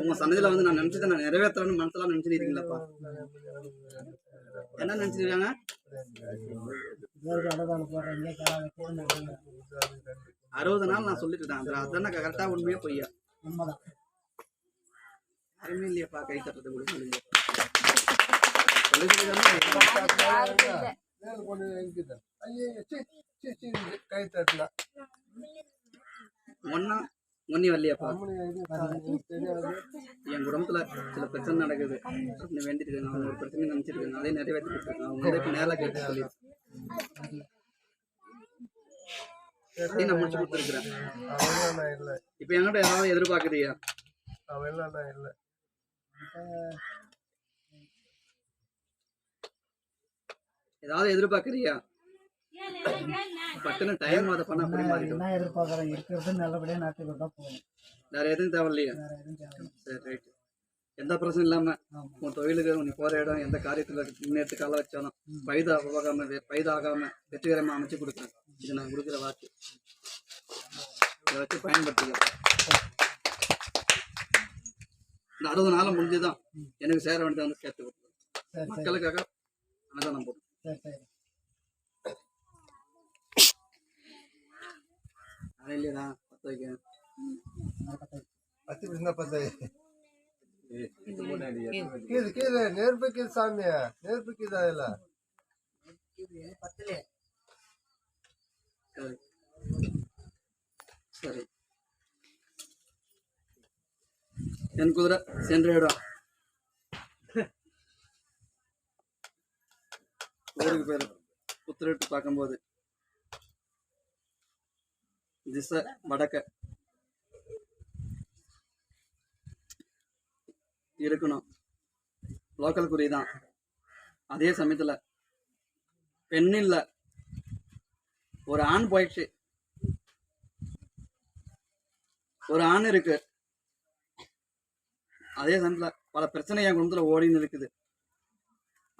உங்க சன்னதியில வந்து நான் நினைச்சதை நான் நிறைவேற்றணும்னு மனசுல நினைச்சிருக்கீங்களாப்பா? என்ன நினைச்சிருக்காங்க? அறுபது நாள் நான் சொல்லிட்டு இருக்கேன். அதுல அதானே கரெக்டா உண்மையா பொய்யா? யாருமே இல்லையாப்பா கை தட்டுறது கூட சொல்லுங்க. ஒன்னா தெரியாது என் குடும்பத்துல சில பிரச்சனை நடக்குது. அப்படின்னு வேண்டிட்டு இருக்காங்க அவங்க ஒரு பிரச்சனை நினைச்சிட்டு இருக்காங்க அதே நிறைவேற்றி கொடுத்துருக்காங்க அவங்க வந்து இப்ப நேரா கேட்டு சொல்லி நான் முடிச்சு கொடுத்துருக்குறேன். இப்ப என்கிட்ட ஏதாவது எதிர்பார்க்குறியா? அவெல்லாம் இல்லை. ஏதாவது எதிர்பார்க்குறியா? பட்டுன்னு டைம் அதை பண்ண அப்படி மாறிடும். என்ன எதிர்பார்க்குறேன்? இருக்கிறது நல்லபடியாக நாட்டுக்கு தான் போகணும் வேற எதுவும் தேவையில்லையா வேற எதுவும் தேவை சரி ரைட் எந்த பிரச்சனையும் இல்லாம. உன் தொழிலுக்கு நீ போற இடம் எந்த காரியத்துல முன்னேற்ற கால வச்சாலும் பைது ஆகாம பைது ஆகாம வெற்றிகரமா அமைச்சு கொடுக்குறேன் இது நான் கொடுக்குற வாக்கு. இதை வச்சு பயன்படுத்திக்க. இந்த அறுபது நாள் முடிஞ்சுதான் எனக்கு சேர வேண்டியதை வந்து சேர்த்து கொடுக்குறேன் மக்களுக்காக அன்னதானம் போடும் சரி சரி அது இல்லையா பத்த வைக்க பத்து பிடிந்தா பத்து கீது கீது நெருப்பு கீது சாமி நெருப்பு கீதா இல்ல சரி சரி என் திசை வடக்க இருக்கணும். லோக்கல் குறி தான் அதே சமயத்தில் பெண் இல்லை ஒரு ஆண் போயிடுச்சு ஒரு ஆண் இருக்கு. அதே சமயத்தில் பல பிரச்சனை என் குடும்பத்தில் ஓடின்னு இருக்குது.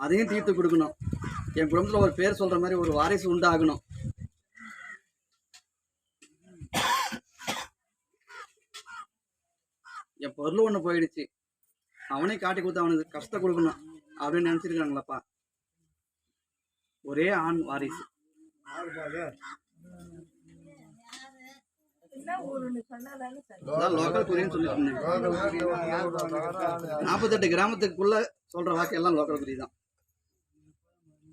அதையும் தீர்த்து கொடுக்கணும். என் குடும்பத்தில் ஒரு பேர் சொல்கிற மாதிரி ஒரு வாரிசு உண்டாகணும். என் பொருள் ஒண்ணு போயிடுச்சு. அவனே காட்டி கொடுத்து அவனுக்கு கஷ்டம் கொடுக்கணும். அப்படின்னு நினைச்சிருக்காங்களாப்பா ஒரே ஆண் வாரிசு. நாற்பத்தெட்டு கிராமத்துக்குள்ள சொல்ற வாக்கு எல்லாம் லோக்கல் குறி தான்.